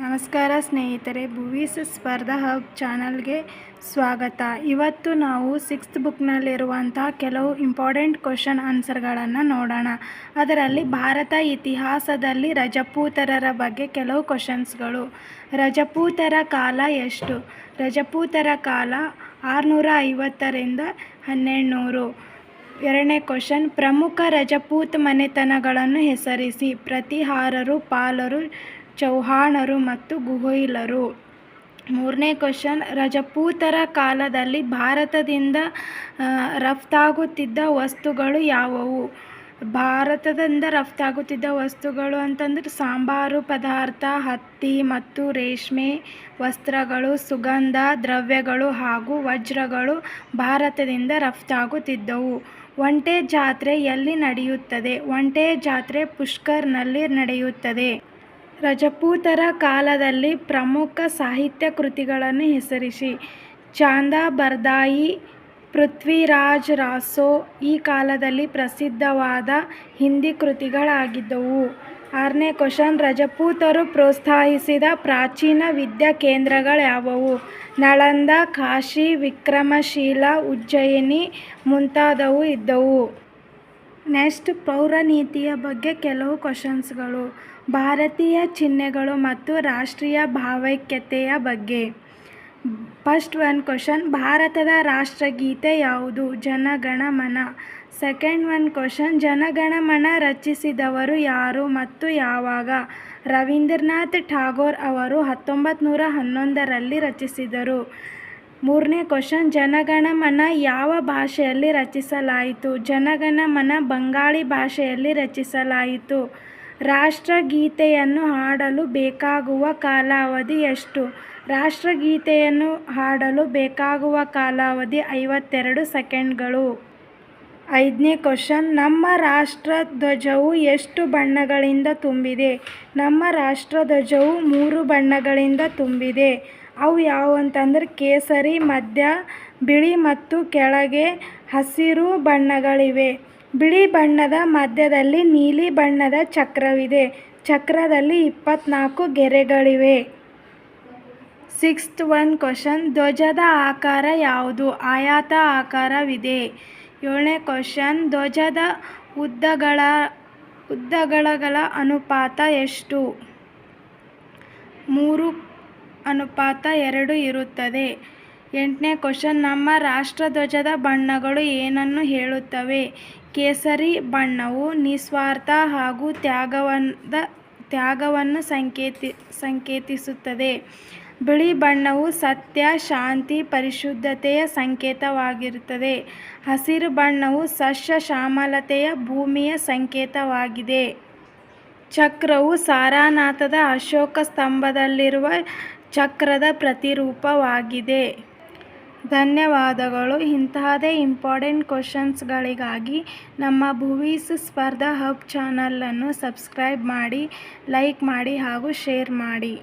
ನಮಸ್ಕಾರ ಸ್ನೇಹಿತರೆ, ಭುವೀಸ್ ಸ್ಪರ್ಧಾ ಹಬ್ ಚಾನಲ್ಗೆ ಸ್ವಾಗತ. ಇವತ್ತು ನಾವು ಸಿಕ್ಸ್ತ್ ಬುಕ್ನಲ್ಲಿರುವಂತಹ ಕೆಲವು ಇಂಪಾರ್ಟೆಂಟ್ ಕ್ವಶನ್ ಆನ್ಸರ್ಗಳನ್ನು ನೋಡೋಣ. ಅದರಲ್ಲಿ ಭಾರತ ಇತಿಹಾಸದಲ್ಲಿ ರಜಪೂತರರ ಬಗ್ಗೆ ಕೆಲವು ಕ್ವಶನ್ಸ್ಗಳು. ರಜಪೂತರ ಕಾಲ ಎಷ್ಟು? ರಜಪೂತರ ಕಾಲ ಆರುನೂರ ಐವತ್ತರಿಂದ ಹನ್ನೆರಡುನೂರು. ಎರಡನೇ ಕ್ವಶನ್, ಪ್ರಮುಖ ರಜಪೂತ್ ಮನೆತನಗಳನ್ನು ಹೆಸರಿಸಿ. ಪ್ರತಿಹಾರರು, ಪಾಲರು ಚೌಹಾಣರು ಮತ್ತು ಗುಹೋಯಿಲರು ಮೂರನೇ ಕ್ವಶನ್, ರಜಪೂತರ ಕಾಲದಲ್ಲಿ ಭಾರತದಿಂದ ರಫ್ತಾಗುತ್ತಿದ್ದ ವಸ್ತುಗಳು ಯಾವುವು? ಭಾರತದಿಂದ ರಫ್ತಾಗುತ್ತಿದ್ದ ವಸ್ತುಗಳು ಅಂತಂದ್ರೆ ಸಾಂಬಾರು ಪದಾರ್ಥ, ಹತ್ತಿ ಮತ್ತು ರೇಷ್ಮೆ ವಸ್ತ್ರಗಳು, ಸುಗಂಧ, ದ್ರವ್ಯಗಳು ಹಾಗೂ ವಜ್ರಗಳು ಭಾರತದಿಂದ ರಫ್ತಾಗುತ್ತಿದ್ದವು. ಒಂಟೆ ಜಾತ್ರೆ ಎಲ್ಲಿ ನಡೆಯುತ್ತದೆ? ಒಂಟೆ ಜಾತ್ರೆ ಪುಷ್ಕರ್ನಲ್ಲಿ ನಡೆಯುತ್ತದೆ. ರಜಪೂತರ ಕಾಲದಲ್ಲಿ ಪ್ರಮುಖ ಸಾಹಿತ್ಯ ಕೃತಿಗಳನ್ನು ಹೆಸರಿಸಿ. ಚಾಂದ ಬರ್ದಾಯಿ, ಪೃಥ್ವಿರಾಜ್ ರಾಸೋ ಈ ಕಾಲದಲ್ಲಿ ಪ್ರಸಿದ್ಧವಾದ ಹಿಂದಿ ಕೃತಿಗಳಾಗಿದ್ದವು. ಆರನೇ ಕ್ವಶನ್, ರಜಪೂತರು ಪ್ರೋತ್ಸಾಹಿಸಿದ ಪ್ರಾಚೀನ ವಿದ್ಯಾ ಕೇಂದ್ರಗಳ್ಯಾವುವು? ನಳಂದ, ಕಾಶಿ, ವಿಕ್ರಮಶೀಲ, ಉಜ್ಜಯಿನಿ ಮುಂತಾದವು ಇದ್ದವು. ನೆಕ್ಸ್ಟ್ ಪೌರನೀತಿಯ ಬಗ್ಗೆ ಕೆಲವು ಕ್ವಶನ್ಸ್ಗಳು. ಭಾರತೀಯ ಚಿಹ್ನೆಗಳು ಮತ್ತು ರಾಷ್ಟ್ರೀಯ ಭಾವೈಕ್ಯತೆಯ ಬಗ್ಗೆ. ಫಸ್ಟ್ ಒನ್ ಕ್ವಶನ್, ಭಾರತದ ರಾಷ್ಟ್ರಗೀತೆ ಯಾವುದು? Janaganamana. Second one question, Janaganamana ರಚಿಸಿದವರು ಯಾರು ಮತ್ತು ಯಾವಾಗ? ರವೀಂದ್ರನಾಥ್ ಠಾಗೋರ್ ಅವರು ಹತ್ತೊಂಬತ್ತು ನೂರ ಹನ್ನೊಂದರಲ್ಲಿ ರಚಿಸಿದರು. ಮೂರನೇ ಕ್ವಶನ್, ಜನಗಣಮನ ಯಾವ ಭಾಷೆಯಲ್ಲಿ ರಚಿಸಲಾಯಿತು? ಜನಗಣಮನ ಬಂಗಾಳಿ ಭಾಷೆಯಲ್ಲಿ ರಚಿಸಲಾಯಿತು. ರಾಷ್ಟ್ರಗೀತೆಯನ್ನು ಹಾಡಲು ಬೇಕಾಗುವ ಕಾಲಾವಧಿ ಎಷ್ಟು? ರಾಷ್ಟ್ರಗೀತೆಯನ್ನು ಹಾಡಲು ಬೇಕಾಗುವ ಕಾಲಾವಧಿ ಐವತ್ತೆರಡು ಸೆಕೆಂಡ್ಗಳು. ಐದನೇ ಕ್ವಶನ್, ನಮ್ಮ ರಾಷ್ಟ್ರಧ್ವಜವು ಎಷ್ಟು ಬಣ್ಣಗಳಿಂದ ತುಂಬಿದೆ? ನಮ್ಮ ರಾಷ್ಟ್ರಧ್ವಜವು ಮೂರು ಬಣ್ಣಗಳಿಂದ ತುಂಬಿದೆ. ಅವು ಯಾವಂತಂದ್ರೆ ಕೇಸರಿ ಮಧ್ಯ ಬಿಳಿ ಮತ್ತು ಕೆಳಗೆ ಹಸಿರು ಬಣ್ಣಗಳಿವೆ. ಬಿಳಿ ಬಣ್ಣದ ಮಧ್ಯದಲ್ಲಿ ನೀಲಿ ಬಣ್ಣದ ಚಕ್ರವಿದೆ. ಚಕ್ರದಲ್ಲಿ ಇಪ್ಪತ್ನಾಲ್ಕು ಗೆರೆಗಳಿವೆ. ಸಿಕ್ಸ್ತ್ ಒನ್ ಕ್ವಶನ್, ಧ್ವಜದ ಆಕಾರ ಯಾವುದು? ಆಯಾತ ಆಕಾರವಿದೆ. ಏಳನೇ ಕ್ವಶನ್, ಧ್ವಜದ ಉದ್ದಗಳ, ಉದ್ದಗಳಗಳ ಅನುಪಾತ ಎಷ್ಟು? ಮೂರು ಅನುಪಾತ ಎರಡು ಇರುತ್ತದೆ. ಎಂಟನೇ ಕ್ವಶನ್, ನಮ್ಮ ರಾಷ್ಟ್ರಧ್ವಜದ ಬಣ್ಣಗಳು ಏನನ್ನು ಹೇಳುತ್ತವೆ? ಕೇಸರಿ ಬಣ್ಣವು ನಿಸ್ವಾರ್ಥ ಹಾಗೂ ತ್ಯಾಗವನ್ನ ತ್ಯಾಗವನ್ನು ಸಂಕೇತಿ, ಸಂಕೇತಿಸುತ್ತದೆ. ಬಿಳಿ ಬಣ್ಣವು ಸತ್ಯ, ಶಾಂತಿ, ಪರಿಶುದ್ಧತೆಯ ಸಂಕೇತವಾಗಿರುತ್ತದೆ. ಹಸಿರು ಬಣ್ಣವು ಸಸ್ಯ ಶ್ಯಾಮಲತೆಯ ಭೂಮಿಯ ಸಂಕೇತವಾಗಿದೆ. ಚಕ್ರವು ಸಾರಾನಾಥದ ಅಶೋಕ ಸ್ತಂಭದಲ್ಲಿರುವ ಚಕ್ರದ ಪ್ರತಿರೂಪವಾಗಿದೆ. ಧನ್ಯವಾದಗಳು. ಇಂತಹದೇ ಇಂಪಾರ್ಟೆಂಟ್ ಕ್ವಶನ್ಸ್ಗಳಿಗಾಗಿ ನಮ್ಮ ಭುವೀಸ್ ಸ್ಪರ್ಧಾ ಹಬ್ ಚಾನಲನ್ನು ಸಬ್ಸ್ಕ್ರೈಬ್ ಮಾಡಿ, ಲೈಕ್ ಮಾಡಿ ಹಾಗೂ ಶೇರ್ ಮಾಡಿ.